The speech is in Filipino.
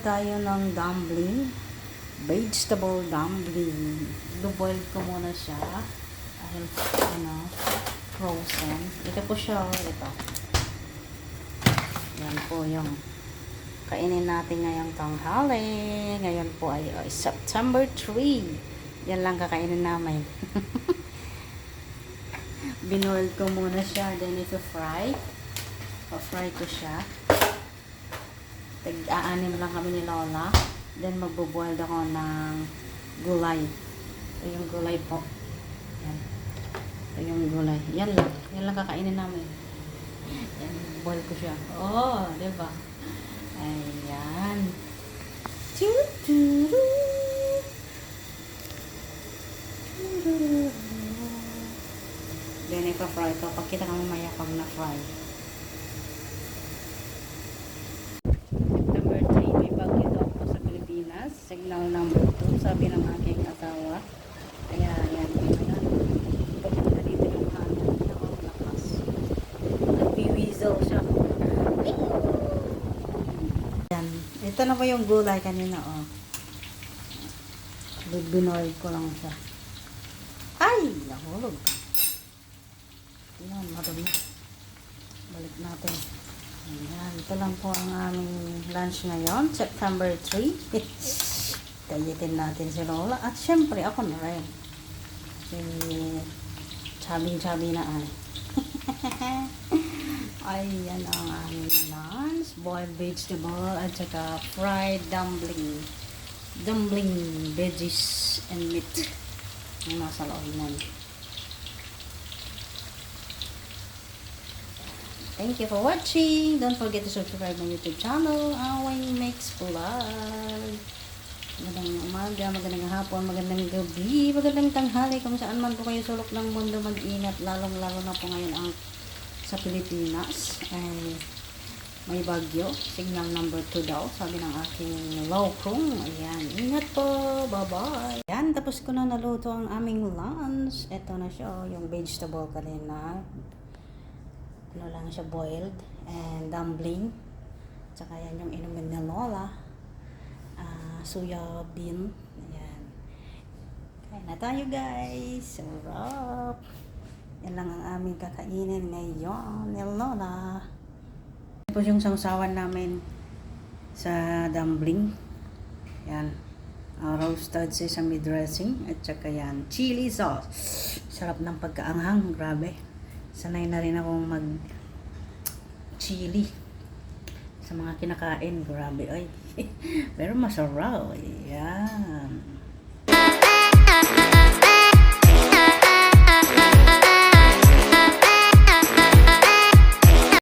tayo ng dumpling. Vegetable dumpling. Duboil ko muna siya. Dahil, ano, frozen. Ito po siya, oh, ito. Yan po yung kainin natin ngayong tanghali. Ngayon po ay, ay September 3. Yan lang kakainin namin. Binoil ko muna siya. Then ito fry. Pa-fry ko siya. Tag-aanim lang kami ni Lola. Then magbo-boil ako ng gulay. Ito yung gulay po. Yan. Ito yung gulay. Yan lang. Yan lang kakainin namin. Yan, boil ko siya. Oh, di ba? Ayan. Tuturu. Then, ipa-fry ko. Pagkita ka mamaya pag na-fry. Number 3, may bagyo daw po sa Pilipinas. Signal number 2, sabi ng aking asawa. Kaya, yan. Ayan. Pagkita dito yung hangin niya. Ang lakas. Nagbiwizel siya. Yan. Ito na po yung gulay kanina, oh. Binoil ko lang siya. Ay! Nahulog. Yan, marami. Balik natin. Ayan, ito lang po ang aming lunch ngayon, September 3. Kayitin natin si Lola. At syempre, ako na rin. Si Chubby-chubby na ay. Ayan ang aming lunch. Boiled vegetable at saka fried dumpling. Dumpling, veggies, and meat. Ang nasa loob nun. Thank you for watching. Don't forget to subscribe my YouTube channel, Away Makes Vlog. Magandang umaga, magandang hapon, magandang gabi, magandang tanghali kung saan man po kayo sulok ng mundo mag-ingat, lalong-lalo na po ngayon ang sa Pilipinas. Ay may bagyo, signal number 2 daw, sabi ng aking locong. Ayan, ingat po, bye-bye. Ayan, tapos ko na naluto ang aming lunch. Ito na siya, oh, yung vegetable kanina ano lang siya boiled and dumpling. Tsaka yan yung inumin ni Lola. Ah, soya bean. Ayan. Kain na tayo guys. Sarap. Yan lang ang aming kakainin ngayon ni Lola. Tapos yung sangsawan namin sa dumpling. Yan. Uh, roasted sesame dressing at saka yan chili sauce. Sarap ng pagkaanghang grabe sanay na rin akong mag chili sa mga kinakain. Grabe ay. Pero masarap yan